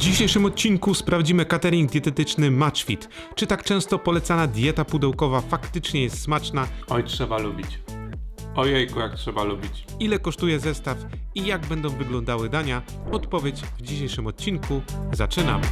dzisiejszym odcinku sprawdzimy catering dietetyczny Matchfit. Czy tak często polecana dieta pudełkowa faktycznie jest smaczna? Oj, trzeba lubić. Ojejku, jak trzeba lubić. Ile kosztuje zestaw i jak będą wyglądały dania? Odpowiedź w dzisiejszym odcinku. Zaczynamy.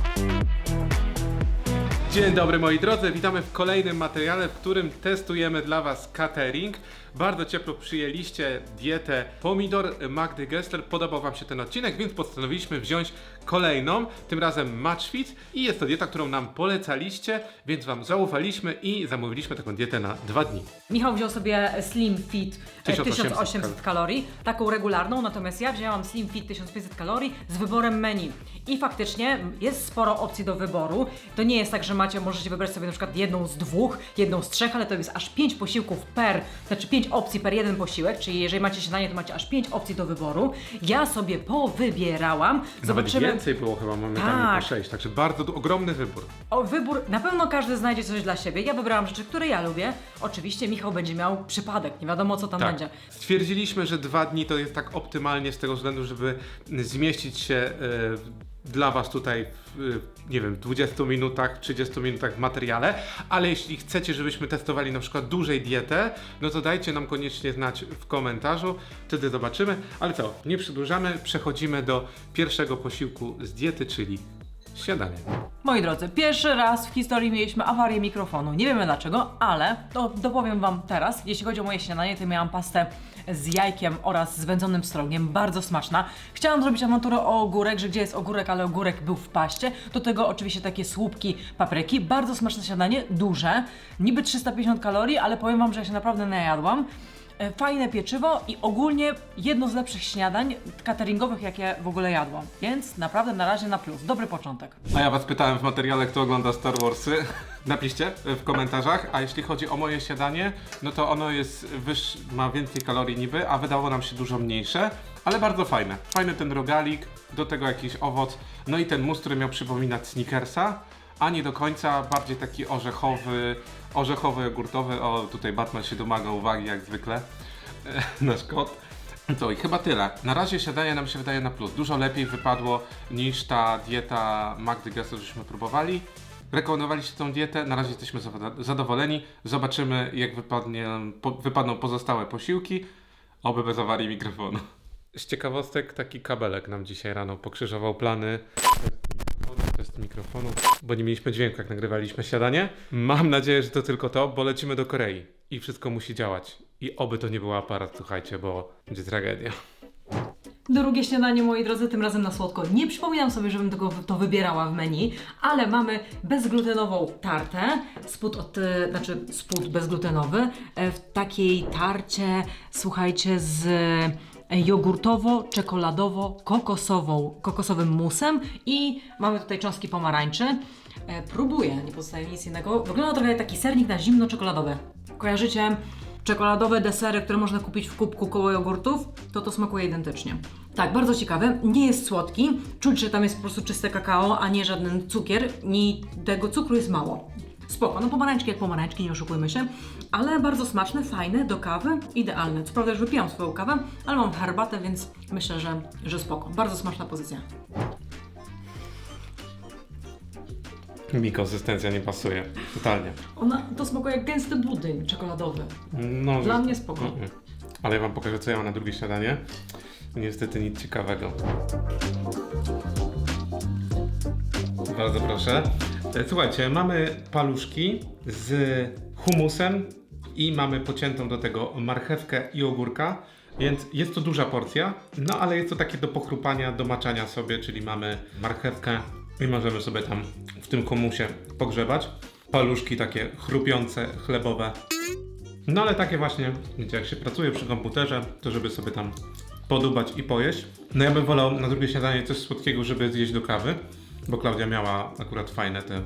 Dzień dobry moi drodzy, witamy w kolejnym materiale, w którym testujemy dla Was catering. Bardzo ciepło przyjęliście dietę pomidor Magdy Gessler. Podobał Wam się ten odcinek, więc postanowiliśmy wziąć kolejną, tym razem Matchfit i jest to dieta, którą nam polecaliście, więc Wam zaufaliśmy i zamówiliśmy taką dietę na dwa dni. Michał wziął sobie Slim Fit e, 1800 1800 kalorii, taką regularną, natomiast ja wzięłam Slim Fit 1500 kalorii z wyborem menu. I faktycznie jest sporo opcji do wyboru. To nie jest tak, że macie, możecie wybrać sobie na przykład jedną z dwóch, jedną z trzech, ale to jest aż pięć posiłków per, znaczy pięć opcji per jeden posiłek, czyli jeżeli macie śniadanie, to macie aż pięć opcji do wyboru. Ja sobie powybierałam. Nawet więcej było chyba momentami Tak. po 6, także bardzo du- ogromny wybór. O, wybór, na pewno każdy znajdzie coś dla siebie. Ja wybrałam rzeczy, które ja lubię. Oczywiście Michał będzie miał przypadek, nie wiadomo co tam będzie. Stwierdziliśmy, że dwa dni to jest tak optymalnie z tego względu, żeby zmieścić się e, dla Was tutaj w, e, nie wiem, 20 minutach, 30 minutach w materiale, ale jeśli chcecie, żebyśmy testowali na przykład dłużej dietę, no to dajcie nam koniecznie znać w komentarzu, wtedy zobaczymy. Ale co, nie przedłużamy, przechodzimy do pierwszego posiłku z diety, czyli śniadanie. Moi drodzy, pierwszy raz w historii mieliśmy awarię mikrofonu. Nie wiemy dlaczego, ale to dopowiem Wam teraz. Jeśli chodzi o moje śniadanie, to miałam pastę z jajkiem oraz z wędzonym strogiem, bardzo smaczna. Chciałam zrobić awanturę o ogórek, że gdzie jest ogórek, ale ogórek był w paście. Do tego oczywiście takie słupki papryki. Bardzo smaczne śniadanie, duże. Niby 350 kalorii, ale powiem Wam, że ja się naprawdę najadłam. E, Fajne pieczywo i ogólnie jedno z lepszych śniadań cateringowych, jakie w ogóle jadłam. Więc naprawdę na razie na plus. Dobry początek. A ja was pytałem w materiale, kto ogląda Star Warsy. Napiszcie w komentarzach. A jeśli chodzi o moje śniadanie, no to ono jest wyższe, ma więcej kalorii niby, a wydało nam się dużo mniejsze, ale bardzo fajne. Fajny ten rogalik, do tego jakiś owoc, no i ten mus, który miał przypominać Snickersa, a nie do końca, bardziej taki orzechowy, orzechowy, jogurtowy. O, tutaj Batman się domaga uwagi jak zwykle. Nasz kot. To i chyba tyle. Na razie śniadanie nam się wydaje na plus. Dużo lepiej wypadło niż ta dieta Magdy Gessler, żeśmy próbowali. Rekomendowaliście tą dietę, na razie jesteśmy zadowoleni. Zobaczymy jak wypadnie, po, wypadną pozostałe posiłki. Oby bez awarii mikrofonu. Z ciekawostek taki kabelek nam dzisiaj rano pokrzyżował plany. Mikrofonu, bo nie mieliśmy dźwięku jak nagrywaliśmy śniadanie. Mam nadzieję, że to tylko to, bo lecimy do Korei i wszystko musi działać. I oby to nie był aparat, słuchajcie, bo będzie tragedia. Drugie śniadanie, moi drodzy, tym razem na słodko. Nie przypominam sobie, żebym tego, to wybierała w menu, ale mamy bezglutenową tartę, spód, od, e, znaczy spód bezglutenowy, e, w takiej tarcie, słuchajcie, z jogurtowo-czekoladowo-kokosową, kokosowym musem i mamy tutaj cząstki pomarańczy. E, próbuję, nie pozostaje nic innego. Wygląda trochę jak taki sernik na zimno czekoladowy. Kojarzycie czekoladowe desery, które można kupić w kubku koło jogurtów, to to smakuje identycznie. Tak, bardzo ciekawe. Nie jest słodki. Czuć, że tam jest po prostu czyste kakao, a nie żaden cukier. I tego cukru jest mało. Spoko, no pomarańczki jak pomarańczki, nie oszukujmy się, ale bardzo smaczne, fajne, do kawy, idealne. Co prawda już wypiłam swoją kawę, ale mam herbatę, więc myślę, że, że spoko. Bardzo smaczna pozycja. Mi konsystencja nie pasuje, totalnie. Ona, to smakuje jak gęsty budyń czekoladowy. No, Dla mnie spoko. Mm-mm. Ale ja wam pokażę co ja mam na drugie śniadanie. Niestety nic ciekawego. Bardzo proszę. E, Słuchajcie, mamy paluszki z humusem i mamy pociętą do tego marchewkę i ogórka, więc jest to duża porcja, no ale jest to takie do pochrupania, do maczania sobie, czyli mamy marchewkę i możemy sobie tam w tym humusie pogrzebać. Paluszki takie chrupiące, chlebowe, no ale takie właśnie, wiecie, jak się pracuje przy komputerze, to żeby sobie tam podubać i pojeść. No ja bym wolał na drugie śniadanie coś słodkiego, żeby zjeść do kawy, bo Klaudia miała akurat fajne te,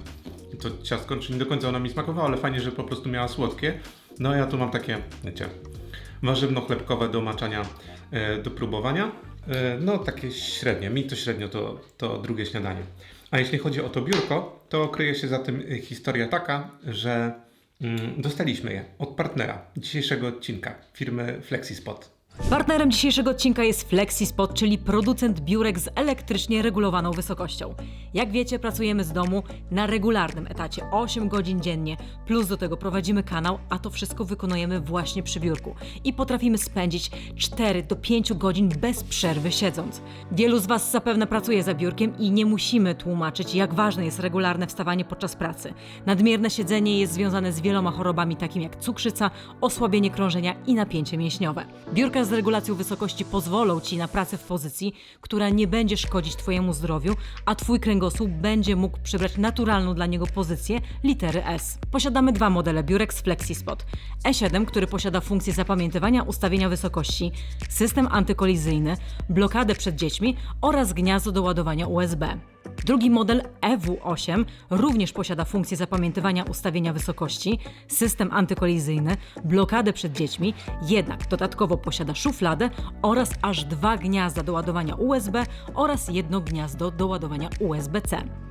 to ciastko, czy nie do końca ona mi smakowało, ale fajnie, że po prostu miała słodkie. No a ja tu mam takie, wiecie, warzywno-chlebkowe do maczania, e, do próbowania. E, no takie średnie, mi to średnio to, to drugie śniadanie. A jeśli chodzi o to biurko, to kryje się za tym e, historia taka, że Mm, Dostaliśmy je od partnera dzisiejszego odcinka, firmy FlexiSpot. Partnerem dzisiejszego odcinka jest FlexiSpot, czyli producent biurek z elektrycznie regulowaną wysokością. Jak wiecie, pracujemy z domu na regularnym etacie 8 godzin dziennie, plus do tego prowadzimy kanał, a to wszystko wykonujemy właśnie przy biurku. I potrafimy spędzić 4 do 5 godzin bez przerwy siedząc. Wielu z Was zapewne pracuje za biurkiem i nie musimy tłumaczyć, jak ważne jest regularne wstawanie podczas pracy. Nadmierne siedzenie jest związane z wieloma chorobami, takimi jak cukrzyca, osłabienie krążenia i napięcie mięśniowe. Biurka z regulacją wysokości pozwolą Ci na pracę w pozycji, która nie będzie szkodzić Twojemu zdrowiu, a Twój kręgosłup będzie mógł przybrać naturalną dla niego pozycję litery S. Posiadamy dwa modele biurek z FlexiSpot. E7, który posiada funkcję zapamiętywania ustawienia wysokości, system antykolizyjny, blokadę przed dziećmi oraz gniazdo do ładowania USB. Drugi model EW8 również posiada funkcję zapamiętywania ustawienia wysokości, system antykolizyjny, blokadę przed dziećmi, jednak dodatkowo posiada szufladę oraz aż dwa gniazda do ładowania USB oraz jedno gniazdo do ładowania USB-C.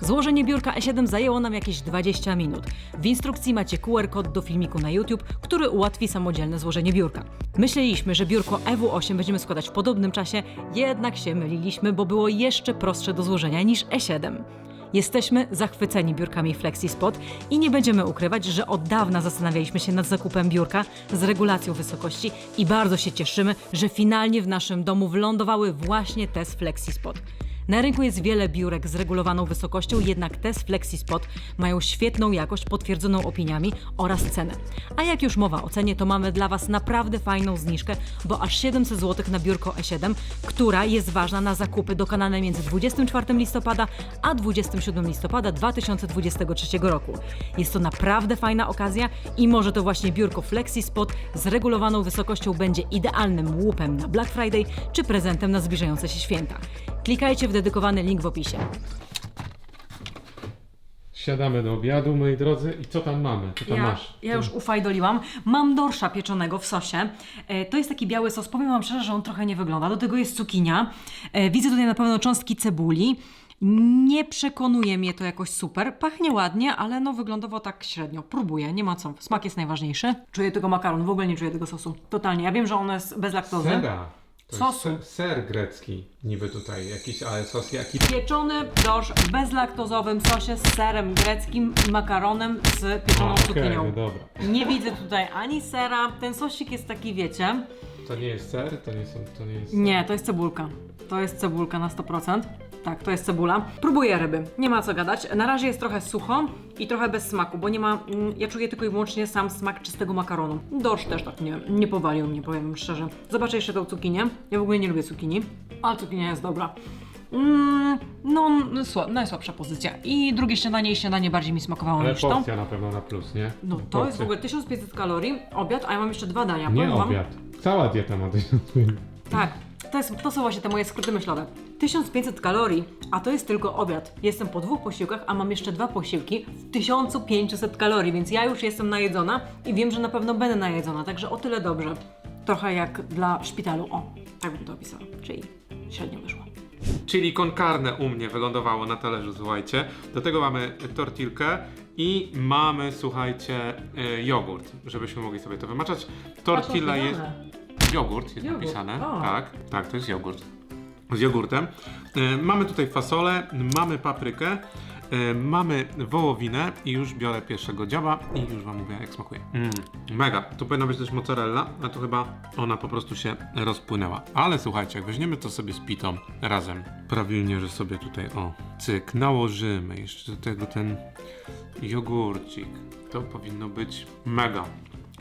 Złożenie biurka E7 zajęło nam jakieś 20 minut. W instrukcji macie QR kod do filmiku na YouTube, który ułatwi samodzielne złożenie biurka. Myśleliśmy, że biurko EW8 będziemy składać w podobnym czasie, jednak się myliliśmy, bo było jeszcze prostsze do złożenia niż E7. Jesteśmy zachwyceni biurkami FlexiSpot i nie będziemy ukrywać, że od dawna zastanawialiśmy się nad zakupem biurka z regulacją wysokości i bardzo się cieszymy, że finalnie w naszym domu wylądowały właśnie te z FlexiSpot. Na rynku jest wiele biurek z regulowaną wysokością, jednak te z FlexiSpot mają świetną jakość potwierdzoną opiniami oraz cenę. A jak już mowa o cenie, to mamy dla Was naprawdę fajną zniżkę, bo aż 700 zł na biurko E7, która jest ważna na zakupy dokonane między 24 listopada a 27 listopada 2023 roku. Jest to naprawdę fajna okazja i może to właśnie biurko FlexiSpot z regulowaną wysokością będzie idealnym łupem na Black Friday czy prezentem na zbliżające się święta. Klikajcie w dedykowany link w opisie. Siadamy do obiadu, moi drodzy. I co tam mamy? Co tam Ja, masz? ja już ufajdoliłam. Mam dorsza pieczonego w sosie. E, to jest taki biały sos. Powiem Wam szczerze, że on trochę nie wygląda. Do tego jest cukinia. E, widzę tutaj na pewno cząstki cebuli. Nie przekonuje mnie to jakoś super. Pachnie ładnie, ale no wyglądowo tak średnio. Próbuję, nie ma co. Smak jest najważniejszy. Czuję tylko makaron, w ogóle nie czuję tego sosu. Totalnie. Ja wiem, że on jest bez laktozy. Sera. To Sosu. Jest ser, grecki, niby tutaj, jakiś, ale sos jaki. Pieczony dorsz w bezlaktozowym sosie z serem greckim makaronem z pieczoną Okej, cukinią. no dobra. Nie widzę tutaj ani sera. Ten sosik jest taki, wiecie. To nie jest ser? To nie, są, to nie jest. Nie, to jest cebulka. To jest cebulka na 100%. Tak, to jest cebula. Próbuję ryby. Nie ma co gadać. Na razie jest trochę sucho i trochę bez smaku, bo nie ma. mm, Ja czuję tylko i wyłącznie sam smak czystego makaronu. Dorsz też tak nie, nie powalił mnie, powiem szczerze. Zobaczę jeszcze tą cukinię. Ja w ogóle nie lubię cukinii, ale cukinia jest dobra. Mm, no, no sła, najsłabsza pozycja. I drugie śniadanie i śniadanie bardziej mi smakowało Ale niż to. porcja na pewno na plus, nie? No to Porcja. jest w ogóle 1500 kalorii, obiad, a ja mam jeszcze dwa dania. Nie Powiem wam- obiad. Cała dieta ma 1000 tak, to, jest, to są właśnie te moje skróty myślowe. 1500 kalorii, a to jest tylko obiad. Jestem po dwóch posiłkach, a mam jeszcze dwa posiłki w 1500 kalorii, więc ja już jestem najedzona i wiem, że na pewno będę najedzona, także o tyle dobrze. Trochę jak dla szpitalu, o, tak bym to opisała, czyli średnio wyszło. Chili con carne u mnie wylądowało na talerzu, słuchajcie. Do tego mamy tortilkę i mamy, słuchajcie, y, jogurt, żebyśmy mogli sobie to wymaczać. Tortilla jest... Jogurt jest Jogurt, napisane. o. Tak, tak, to jest jogurt. Z jogurtem. Y, mamy tutaj fasolę, mamy paprykę, y, mamy wołowinę i już biorę pierwszego dziaba i już wam mówię jak smakuje. Mm, mega. Tu powinna być też mozzarella, a to chyba ona po prostu się rozpłynęła. Ale słuchajcie, jak weźmiemy to sobie z pitą razem, prawilnie, że sobie tutaj o, cyk, nałożymy jeszcze do tego ten jogurcik. To powinno być mega.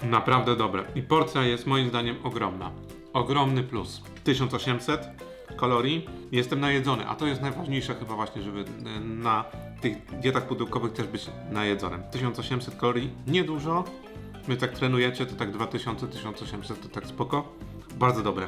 Naprawdę dobre. I porcja jest moim zdaniem ogromna. Ogromny plus. 1800 kalorii. Jestem najedzony, a to jest najważniejsze chyba właśnie, żeby e, na tych dietach pudełkowych też być najedzonym. 1800 kalorii, niedużo. Wy tak trenujecie, to tak 2000, 1800 to tak spoko. Bardzo dobre.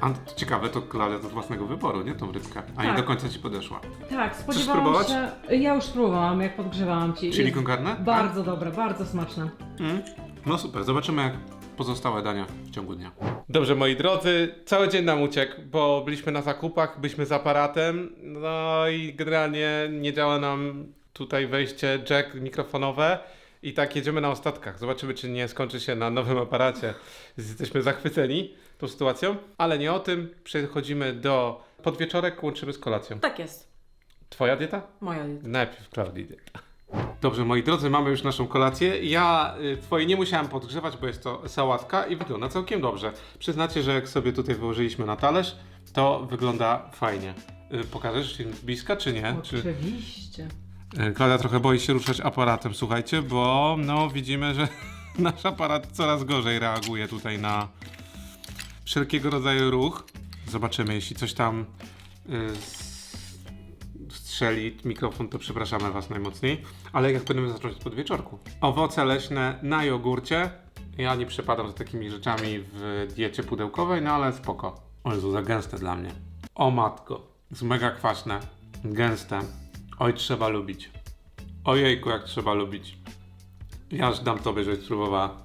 A ciekawe, to Klaudia z własnego wyboru, nie? Tą rybkę. A nie Tak. do końca ci podeszła. Tak, spodziewałam spróbować? się... Ja już spróbowałam, jak podgrzewałam Ci. Czyli con carne? Bardzo dobre, bardzo smaczne. Mm. No super, zobaczymy jak pozostałe dania w ciągu dnia. Dobrze, moi drodzy, cały dzień nam uciekł, bo byliśmy na zakupach, byliśmy z aparatem, no i generalnie nie działa nam tutaj wejście jack mikrofonowe i tak jedziemy na ostatkach. Zobaczymy, czy nie skończy się na nowym aparacie. Jesteśmy zachwyceni. tą sytuacją, ale nie o tym. Przechodzimy do podwieczorek, łączymy z kolacją. Tak jest. Twoja dieta? Moja dieta. Najpierw Klaudii dieta. Dobrze, moi drodzy, mamy już naszą kolację. Ja y, twojej nie musiałem podgrzewać, bo jest to sałatka i wygląda całkiem dobrze. Przyznacie, że jak sobie tutaj wyłożyliśmy na talerz, to wygląda fajnie. Y, pokażesz film z bliska, czy nie? Czy... Oczywiście. E, Klaudia trochę boi się ruszać aparatem, słuchajcie, bo no widzimy, że nasz aparat coraz gorzej reaguje tutaj na wszelkiego rodzaju ruch. Zobaczymy, jeśli coś tam y, strzeli mikrofon, to przepraszamy Was najmocniej. Ale jak będziemy zacząć od podwieczorku. Owoce leśne na jogurcie. Ja nie przepadam za takimi rzeczami w diecie pudełkowej, no ale spoko. O Jezu, za gęste dla mnie. O matko, jest mega kwaśne, gęste. Oj, trzeba lubić. Ojejku, jak trzeba lubić. Ja aż dam tobie, żebyś spróbowała.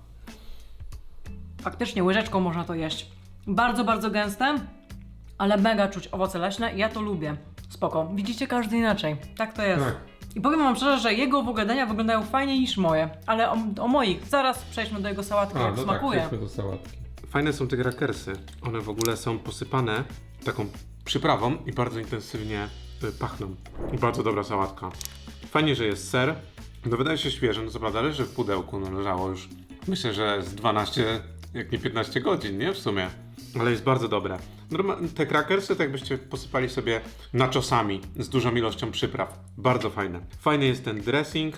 Faktycznie łyżeczką można to jeść. Bardzo, bardzo gęste, ale mega czuć owoce leśne i ja to lubię. Spoko. Widzicie, każdy inaczej. Tak to jest. Tak. I powiem wam szczerze, że jego w ogóle dania wyglądają fajniej niż moje. Ale o, o moich, zaraz przejdźmy do jego sałatki, jak no smakuje. do sałatki. Fajne są te krakersy. One w ogóle są posypane taką przyprawą i bardzo intensywnie y, pachną. I bardzo dobra sałatka. Fajnie, że jest ser. No wydaje się świeży, no co prawda leży w pudełku, no leżało już myślę, że z 12, jak nie 15 godzin, nie? W sumie. Ale jest bardzo dobre. Te krakersy to jakbyście posypali sobie naczosami z dużą ilością przypraw. Bardzo fajne. Fajny jest ten dressing,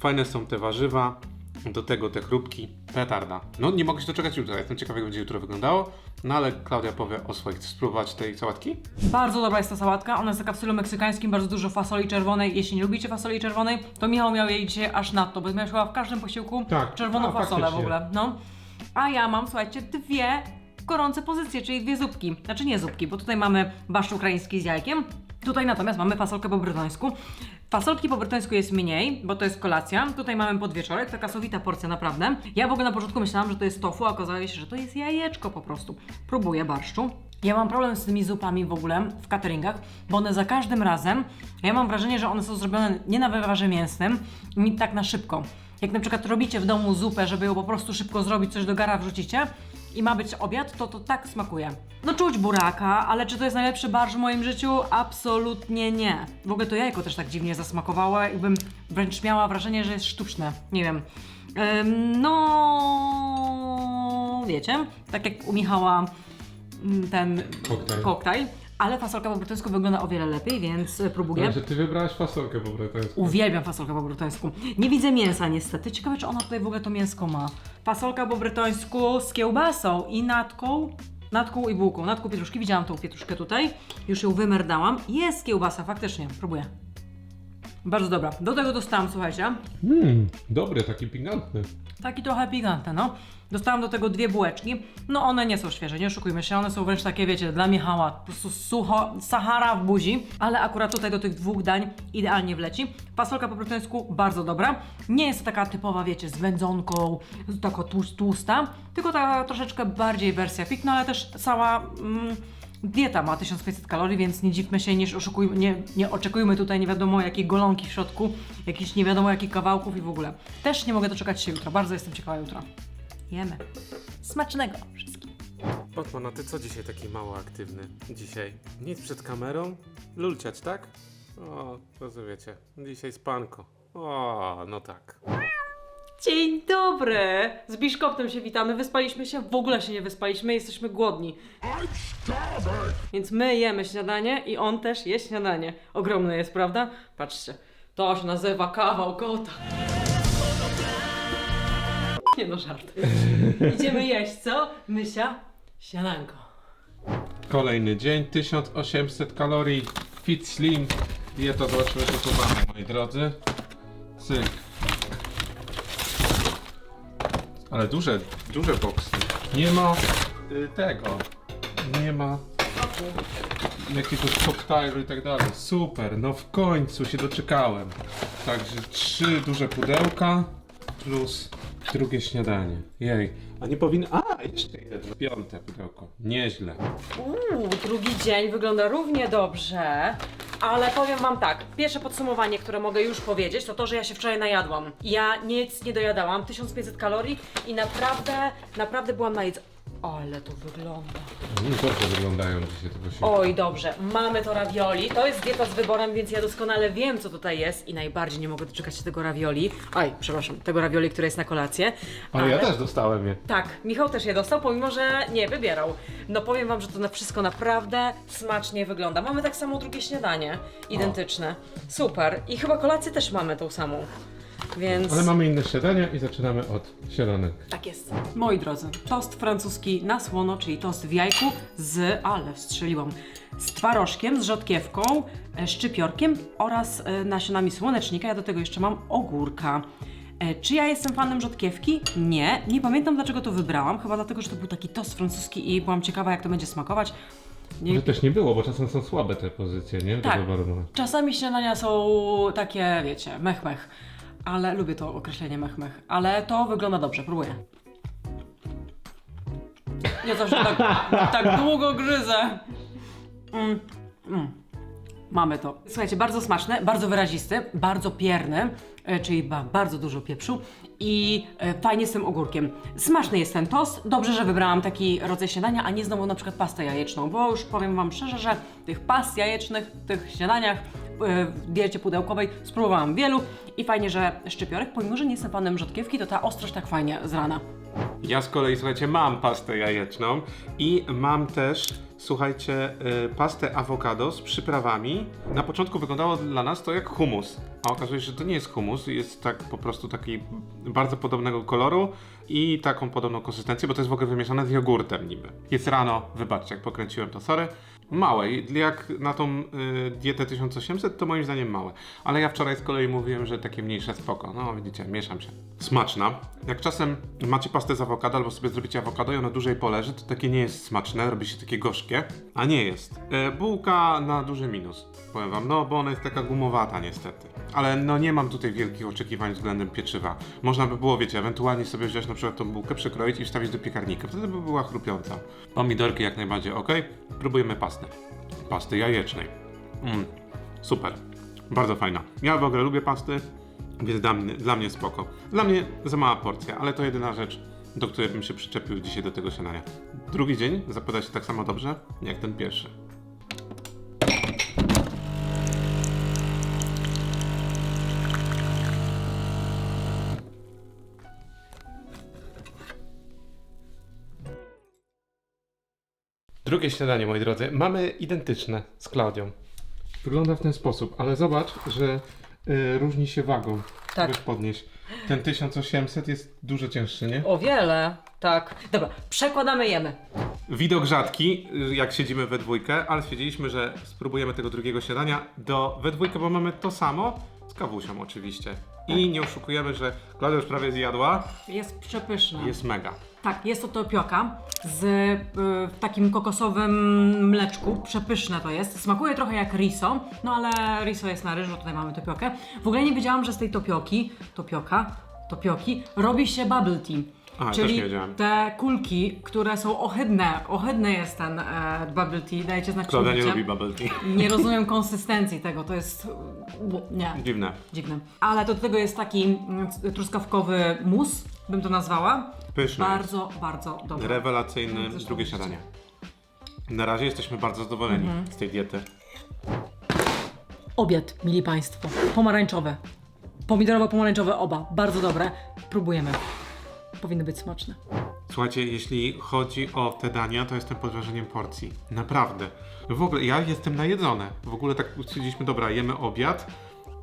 fajne są te warzywa, do tego te chrupki. Petarda. No nie mogę się doczekać jutra. Jestem ciekawy, jak będzie jutro wyglądało. No ale Klaudia powie o swoich. Chcesz spróbować tej sałatki? Bardzo dobra jest ta sałatka, ona jest taka w stylu meksykańskim, bardzo dużo fasoli czerwonej. Jeśli nie lubicie fasoli czerwonej, to Michał miał jej dzisiaj aż nadto, bo miał chyba w każdym posiłku Tak. czerwoną A, fasolę w ogóle. No. A ja mam, słuchajcie, dwie gorące pozycje, czyli dwie zupki. Znaczy nie zupki, bo tutaj mamy barszcz ukraiński z jajkiem, tutaj natomiast mamy fasolkę po brytońsku. Fasolki po brytońsku jest mniej, bo to jest kolacja. Tutaj mamy podwieczorek, taka sowita porcja naprawdę. Ja w ogóle na początku myślałam, że to jest tofu, a okazało się, że to jest jajeczko po prostu. Próbuję barszczu. Ja mam problem z tymi zupami w ogóle w cateringach, bo one za każdym razem, ja mam wrażenie, że one są zrobione nie na wywarze mięsnym, nie tak na szybko. Jak na przykład robicie w domu zupę, żeby ją po prostu szybko zrobić, coś do gara wrzucicie i ma być obiad, to to tak smakuje. No czuć buraka, ale czy to jest najlepszy barsz w moim życiu? Absolutnie nie. W ogóle to jajko też tak dziwnie zasmakowało, jakbym wręcz miała wrażenie, że jest sztuczne. Nie wiem. Ym, no, wiecie, tak jak u Michała mm, ten Koktajl. koktajl, ale fasolka po brytyjsku wygląda o wiele lepiej, więc e, próbuję. ty wybrałaś fasolkę po brytyjsku. Uwielbiam fasolkę po brytońsku. Nie widzę mięsa niestety. Ciekawe, czy ona tutaj w ogóle to mięsko ma. Fasolka po brytońsku z kiełbasą i natką. Natką i bułką. Natką pietruszki. Widziałam tą pietruszkę tutaj. Już ją wymerdałam. Jest kiełbasa, faktycznie. Próbuję. Bardzo dobra. Do tego dostałam, słuchajcie, Mmm, dobry, taki pikantny. Taki trochę pikantny, no. Dostałam do tego dwie bułeczki. No one nie są świeże, nie oszukujmy się, one są wręcz takie, wiecie, dla Michała, po prostu sucho, Sahara w buzi. Ale akurat tutaj do tych dwóch dań idealnie wleci. Fasolka po brytyjsku bardzo dobra. Nie jest taka typowa, wiecie, z wędzonką, z- taka tłus- tłusta, tylko taka troszeczkę bardziej wersja fit, no ale też cała... Mm, Dieta ma 1500 kalorii, więc nie dziwmy się, nie, oszukujmy, nie, nie oczekujmy tutaj nie wiadomo jakiej golonki w środku, jakichś nie wiadomo jakich kawałków i w ogóle. Też nie mogę doczekać się jutra, bardzo jestem ciekawa jutra. Jemy. Smacznego wszystkim. Batman, a ty co dzisiaj taki mało aktywny? Dzisiaj? Nic przed kamerą? Lulciać, tak? O, rozumiecie. Dzisiaj spanko. O, no tak. Dzień dobry! Z Biszkoptem się witamy, wyspaliśmy się, w ogóle się nie wyspaliśmy, jesteśmy głodni. Więc my jemy śniadanie i on też je śniadanie. Ogromne jest, prawda? Patrzcie, to się nazywa kawał kota. Nie no, żart. Idziemy jeść, co? Mysia, śniadanko. Kolejny dzień, 1800 kalorii, fit slim. Dieta zobaczymy, co tu mamy, moi drodzy. Cyk. Ale duże, duże boksy. Nie ma y, tego. Nie ma jakiegoś koktajlu i tak dalej. Super, no w końcu się doczekałem. Także trzy duże pudełka plus drugie śniadanie. Jej. A nie powinno. A, jeszcze jedno. Piąte pudełko. Nieźle. Uuu, drugi dzień wygląda równie dobrze. Ale powiem wam tak, pierwsze podsumowanie, które mogę już powiedzieć, to to, że ja się wczoraj najadłam. Ja nic nie dojadałam, 1500 kalorii i naprawdę, naprawdę byłam najedzona. Ale to wygląda. Mm, dobrze wyglądają dzisiaj te posiłki. Oj, dobrze, mamy to ravioli. To jest dieta z wyborem, więc ja doskonale wiem, co tutaj jest i najbardziej nie mogę doczekać się tego ravioli. Oj, przepraszam, tego ravioli, które jest na kolację. Ale ja też dostałem je. Tak, Michał też je dostał, pomimo że nie wybierał. No powiem wam, że to na wszystko naprawdę smacznie wygląda. Mamy tak samo drugie śniadanie, identyczne. Super. I chyba kolację też mamy tą samą. Więc. Ale mamy inne śniadania i zaczynamy od śniadanek. Tak jest. Moi drodzy, tost francuski na słono, czyli tost w jajku z, ale strzeliłam, z twarożkiem, z rzodkiewką, e, szczypiorkiem oraz e, nasionami słonecznika. Ja do tego jeszcze mam ogórka. E, Czy ja jestem fanem rzodkiewki? Nie. Nie pamiętam dlaczego to wybrałam. Chyba dlatego, że to był taki tost francuski i byłam ciekawa jak to będzie smakować. Nie, Że też nie było, bo czasem są słabe te pozycje, nie? Tak. Czasami śniadania są takie, wiecie, mech mech. Ale lubię to określenie mech mech. Ale to wygląda dobrze, próbuję. Nie zawsze tak, tak długo gryzę. Mm, mm. Mamy to. Słuchajcie, bardzo smaczne, bardzo wyrazisty, bardzo pierny, czyli ma bardzo dużo pieprzu i e, fajnie z tym ogórkiem. Smaczny jest ten tost. Dobrze, że wybrałam taki rodzaj śniadania, a nie znowu na przykład pastę jajeczną, bo już powiem Wam szczerze, że tych past jajecznych, w tych śniadaniach e, w diecie pudełkowej spróbowałam wielu i fajnie, że szczypiorek, pomimo, że nie jestem fanem rzodkiewki, to ta ostrość tak fajnie z rana. Ja z kolei, słuchajcie, mam pastę jajeczną i mam też, słuchajcie, y, pastę awokado z przyprawami. Na początku wyglądało dla nas to jak humus, a okazuje się, że to nie jest humus, jest tak po prostu taki bardzo podobnego koloru i taką podobną konsystencję, bo to jest w ogóle wymieszane z jogurtem niby. Jest rano, wybaczcie, jak pokręciłem to, sorry. Małe, jak na tą y, dietę 1800 to moim zdaniem małe. Ale ja wczoraj z kolei mówiłem, że takie mniejsze spoko. No widzicie, mieszam się. Smaczna. Jak czasem macie pastę z awokado albo sobie zrobicie awokado i ono dłużej poleży, to takie nie jest smaczne, robi się takie gorzkie, a nie jest. E, bułka na duży minus, powiem wam, no bo ona jest taka gumowata niestety. Ale no nie mam tutaj wielkich oczekiwań względem pieczywa. Można by było, wiecie, ewentualnie sobie wziąć na przykład tą bułkę, przekroić i wstawić do piekarnika. Wtedy by była chrupiąca. Pomidorki jak najbardziej ok. Próbujemy pasty. Pasty jajecznej. Mm, super. Bardzo fajna. Ja w ogóle lubię pasty, więc dla mnie, dla mnie spoko. Dla mnie za mała porcja, ale to jedyna rzecz, do której bym się przyczepił dzisiaj do tego śniadania. Drugi dzień zapowiada się tak samo dobrze, jak ten pierwszy. Drugie śniadanie, moi drodzy, mamy identyczne z Klaudią. Wygląda w ten sposób, ale zobacz, że y, różni się wagą. Tak. Weź podnieść. Ten 1800 jest dużo cięższy, nie? O wiele, tak. Dobra, przekładamy, jemy. Widok rzadki, y, jak siedzimy we dwójkę, ale stwierdziliśmy, że spróbujemy tego drugiego śniadania do we dwójkę, bo mamy to samo z kawusią oczywiście. I nie oszukujemy, że Klaudia już prawie zjadła. Jest przepyszne. Jest mega. Tak, jest to topioka z y, w takim kokosowym mleczku. Przepyszne to jest. Smakuje trochę jak riso, no ale riso jest na ryżu, tutaj mamy topiokę. W ogóle nie wiedziałam, że z tej topioki, topioka, topioki, robi się bubble tea. A, też Czyli nie wiedziałem. te kulki, które są ohydne, ohydny jest ten e, bubble tea, dajcie znać, Klaudia nie lubi bubble tea. Nie rozumiem konsystencji tego, to jest... nie. Dziwne. Dziwne. Ale to do tego jest taki mm, truskawkowy mus, bym to nazwała. Pyszne. Bardzo, bardzo dobry. Rewelacyjne Zresztą drugie śniadanie. Na razie jesteśmy bardzo zadowoleni Mhm. z tej diety. Obiad, mili Państwo. Pomarańczowe. Pomidorowo-pomarańczowe oba. Bardzo dobre. Próbujemy. Powinny być smaczne. Słuchajcie, jeśli chodzi o te dania, to jestem pod wrażeniem porcji. Naprawdę. W ogóle ja jestem najedzony. W ogóle tak stwierdziliśmy, dobra, jemy obiad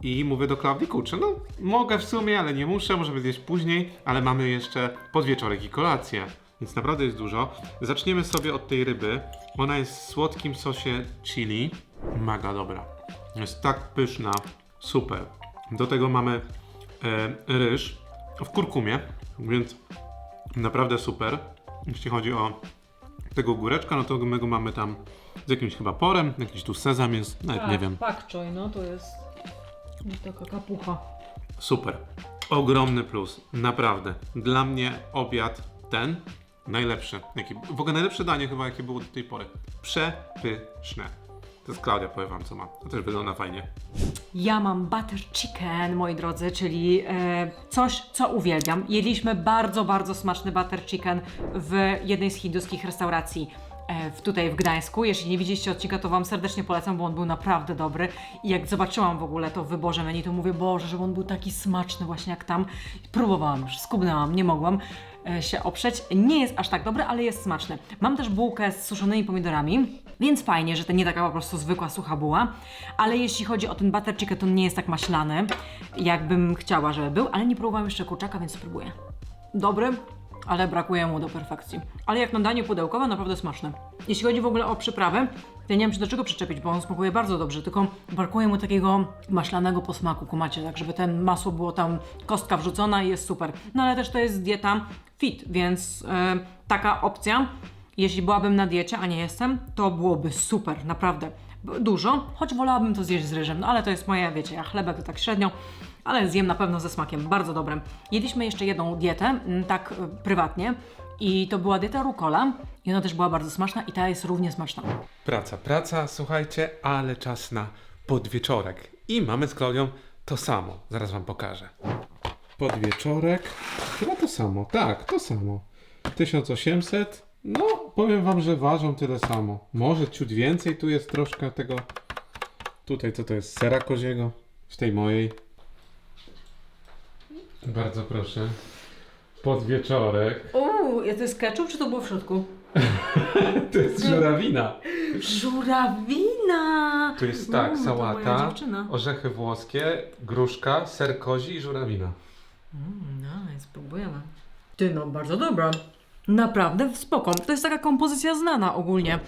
i mówię do Klaudii, kurczę, no mogę w sumie, ale nie muszę, możemy zjeść później, ale mamy jeszcze podwieczorek i kolację. Więc naprawdę jest dużo. Zaczniemy sobie od tej ryby. Ona jest w słodkim sosie chili. Mega dobra. Jest tak pyszna. Super. Do tego mamy e, ryż w kurkumie, więc Naprawdę super. Jeśli chodzi o tego góreczka, no to my go mamy tam z jakimś chyba porem, jakiś tu sezam jest, nawet nie wiem. Pak choi, no to jest taka kapucha. Super. Ogromny plus, naprawdę. Dla mnie obiad ten najlepszy. Jaki, w ogóle najlepsze danie chyba jakie było do tej pory. Przepyszne. To jest Klaudia, powiem wam co ma. To też wygląda fajnie. Ja mam butter chicken, moi drodzy, czyli e, coś, co uwielbiam. Jedliśmy bardzo, bardzo smaczny butter chicken w jednej z hinduskich restauracji e, w, tutaj w Gdańsku. Jeśli nie widzieliście odcinka, to Wam serdecznie polecam, bo on był naprawdę dobry. I jak zobaczyłam w ogóle to w wyborze menu, to mówię, Boże, że on był taki smaczny właśnie jak tam. Próbowałam już, skubnęłam, nie mogłam e, się oprzeć. Nie jest aż tak dobry, ale jest smaczny. Mam też bułkę z suszonymi pomidorami, więc fajnie, że to nie taka po prostu zwykła sucha buła. Ale jeśli chodzi o ten butter chicken, to nie jest tak maślany, jakbym chciała, żeby był, ale nie próbowałam jeszcze kurczaka, więc spróbuję. Dobry, ale brakuje mu do perfekcji. Ale jak na danie pudełkowe, naprawdę smaczne. Jeśli chodzi w ogóle o przyprawę, to ja nie wiem, czy do czego przyczepić, bo on smakuje bardzo dobrze, tylko brakuje mu takiego maślanego posmaku, kumacie, tak żeby ten masło było tam, kostka wrzucona i jest super. No ale też to jest dieta fit, więc e, taka opcja, jeśli byłabym na diecie, a nie jestem, to byłoby super, naprawdę. Dużo, choć wolałabym to zjeść z ryżem, no ale to jest moje, wiecie, ja chlebek to tak średnio, ale zjem na pewno ze smakiem, bardzo dobrym. Jedliśmy jeszcze jedną dietę, mm, tak y, prywatnie, i to była dieta rukola, i ona też była bardzo smaczna, i ta jest równie smaczna. Praca, praca, słuchajcie, ale czas na podwieczorek. I mamy z Klaudią to samo. Zaraz wam pokażę. Podwieczorek. Chyba to samo. Tak, to samo. 1800. No, powiem wam, że ważą tyle samo. Może ciut więcej. Tu jest troszkę tego. Tutaj co to jest? Sera koziego. W tej mojej. Bardzo proszę. Podwieczorek. Uuu, to jest ketchup, czy to było w środku? To jest żurawina. Żurawina! Tu jest tak, Uuu, to moja sałata, dziewczyna. orzechy włoskie, gruszka, ser kozi i żurawina. No, spróbujemy. Ty, no bardzo dobra. Naprawdę spoko. To jest taka kompozycja znana ogólnie.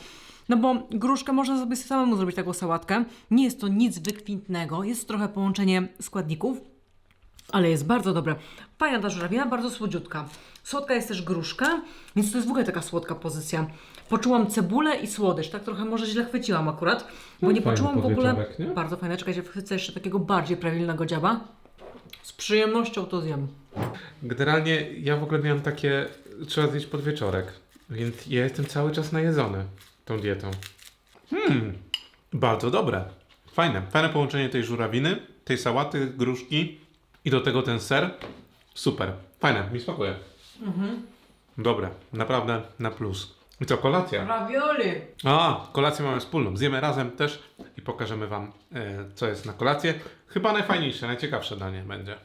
No bo gruszkę można sobie samemu zrobić taką sałatkę. Nie jest to nic wykwintnego, jest trochę połączenie składników, ale jest bardzo dobre. Fajna ta żurawina, bardzo słodziutka. Słodka jest też gruszka, więc to jest w ogóle taka słodka pozycja. Poczułam cebulę i słodycz, tak trochę może źle chwyciłam akurat, bo No, nie poczułam w ogóle... nie? Bardzo fajne, czekajcie, chcę jeszcze takiego bardziej prawilnego dziaba. Z przyjemnością to zjem. Generalnie ja w ogóle miałem takie, trzeba zjeść podwieczorek, więc ja jestem cały czas najedzony tą dietą. Hmm, bardzo dobre. Fajne, fajne połączenie tej żurawiny, tej sałaty, gruszki i do tego ten ser. Super, fajne, mi smakuje. Dobre, naprawdę na plus. I co, kolacja? Ravioli! A, kolację mamy wspólną. Zjemy razem też i pokażemy Wam, e, co jest na kolację. Chyba najfajniejsze, najciekawsze danie będzie.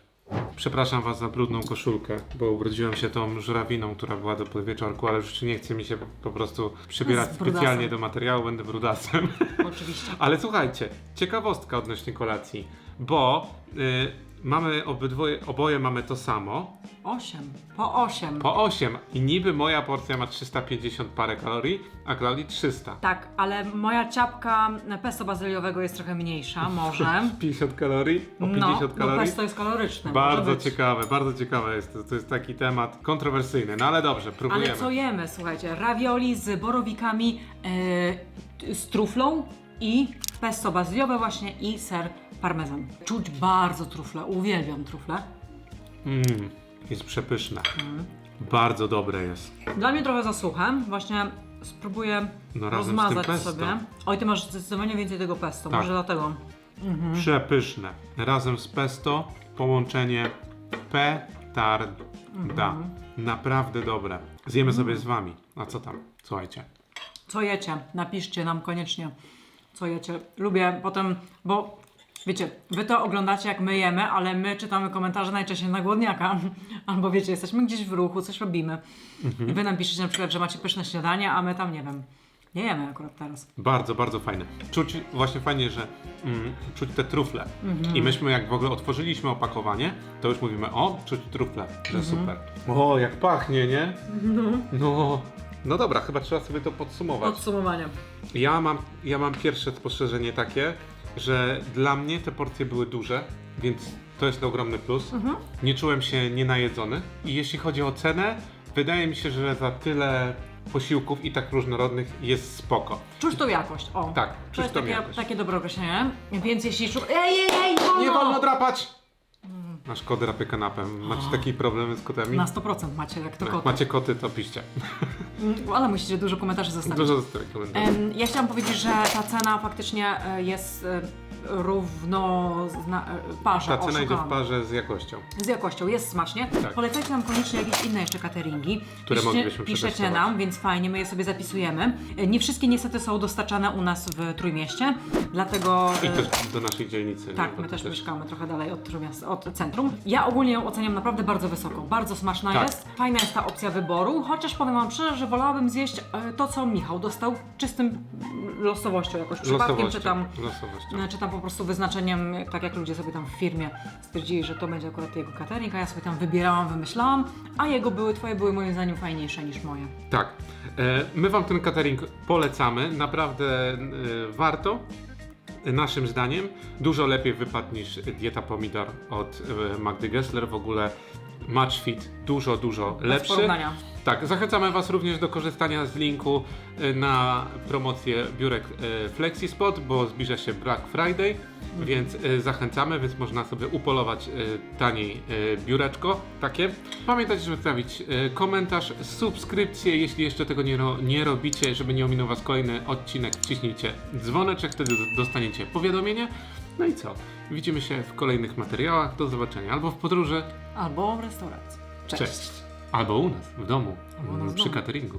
Przepraszam Was za brudną koszulkę, bo ubrudziłem się tą żurawiną, która była do podwieczorku, ale już nie chce mi się po prostu przybierać Z brudasem. specjalnie do materiału, będę brudasem. Oczywiście. Ale słuchajcie, ciekawostka odnośnie kolacji, bo y, mamy obydwoje, oboje mamy to samo, Osiem. Po osiem. po 8 i niby moja porcja ma 350 parę kalorii, a Klaudii 300. Tak, ale moja ciapka pesto bazyliowego jest trochę mniejsza, może. 50 kalorii? O 50 no, kalorii? pesto jest kaloryczne. Bardzo może być. ciekawe, bardzo ciekawe jest to. To jest taki temat kontrowersyjny, no ale dobrze, próbujemy. Ale co jemy, słuchajcie? Ravioli z borowikami, e, z truflą i pesto bazyliowe właśnie i ser parmezan. Czuć bardzo trufle, uwielbiam trufle. Mm, jest przepyszne. Mm. Bardzo dobre jest. Dla mnie trochę za suche, właśnie spróbuję No rozmazać sobie. Oj, ty masz zdecydowanie więcej tego pesto, Tak. może dlatego. Mhm. Przepyszne. Razem z pesto połączenie petarda. Mhm. Naprawdę dobre. Zjemy sobie z wami. A co tam? Słuchajcie. Co jecie? Napiszcie nam koniecznie, co jecie. Lubię potem, bo wiecie, wy to oglądacie jak my jemy, ale my czytamy komentarze najczęściej na głodniaka. Albo wiecie, jesteśmy gdzieś w ruchu, coś robimy. I wy nam piszecie na przykład, że macie pyszne śniadanie, a my tam nie wiem. Nie jemy akurat teraz. Bardzo, bardzo fajne. Czuć właśnie fajnie, że mm, czuć te trufle. Mhm. I myśmy jak w ogóle otworzyliśmy opakowanie, to już mówimy, o, czuć trufle, że Mhm. super. O, jak pachnie, nie? No. No dobra, chyba trzeba sobie to podsumować. Podsumowanie. Ja mam, ja mam pierwsze spostrzeżenie takie, że dla mnie te porcje były duże, więc to jest ogromny plus. Mhm. Nie czułem się nienajedzony. I jeśli chodzi o cenę, wydaje mi się, że za tyle posiłków i tak różnorodnych jest spoko. Czuć tą jakość, o. Tak, to czuć jest tą takie, jakość. takie dobre określenie. Więc jeśli szukasz... Ej, ej, ej, wolno! Nie wolno drapać! Nasz kot drapie kanapę. Macie taki problem z kotami? Na 100% macie, jak to Jak kot. macie koty, to piszcie. Ale musicie dużo komentarzy zostawić. Dużo zostawić komentarzy. Em, Ja chciałam powiedzieć, że ta cena faktycznie e, jest e, równo zna, e, parze. Ta o, cena idzie w szukałam. parze z jakością. Z jakością, jest smacznie. Tak. Polecajcie nam koniecznie jakieś inne jeszcze cateringi. Które moglibyśmy Piszecie przetestować. nam, więc fajnie, my je sobie zapisujemy. E, Nie wszystkie niestety są dostarczane u nas w Trójmieście, dlatego... I e, też do naszej dzielnicy. tak? Bo my to też mieszkamy trochę dalej od, Trójmiast- od centrum. Ja ogólnie ją oceniam naprawdę bardzo wysoko, bardzo smaczna Tak. jest. Fajna jest ta opcja wyboru, chociaż powiem Wam szczerze, że wolałabym zjeść e, to, co Michał dostał czystym mm, losowością jakoś, przypadkiem, czy tam, Losowością. e, czy tam po prostu wyznaczeniem, tak jak ludzie sobie tam w firmie stwierdzili, że to będzie akurat jego catering, a ja sobie tam wybierałam, wymyślałam, a jego były, Twoje były moim zdaniem fajniejsze niż moje. Tak. E, My Wam ten catering polecamy. Naprawdę e, warto. Naszym zdaniem dużo lepiej wypadł niż dieta pomidor od e, Magdy Gessler. W ogóle Match Fit dużo, dużo lepszy. Tak, zachęcamy Was również do korzystania z linku e, na promocję biurek e, FlexiSpot, bo zbliża się Black Friday, więc e, zachęcamy, więc można sobie upolować taniej biureczko takie. Pamiętajcie, żeby zostawić komentarz, subskrypcję, jeśli jeszcze tego nie, ro, nie robicie, żeby nie ominął Was kolejny odcinek, wciśnijcie dzwoneczek, wtedy dostaniecie powiadomienie. No i co? Widzimy się w kolejnych materiałach, do zobaczenia albo w podróży, Albo w restauracji. Cześć. Cześć. Albo u nas, w domu, Albo przy domu. cateringu.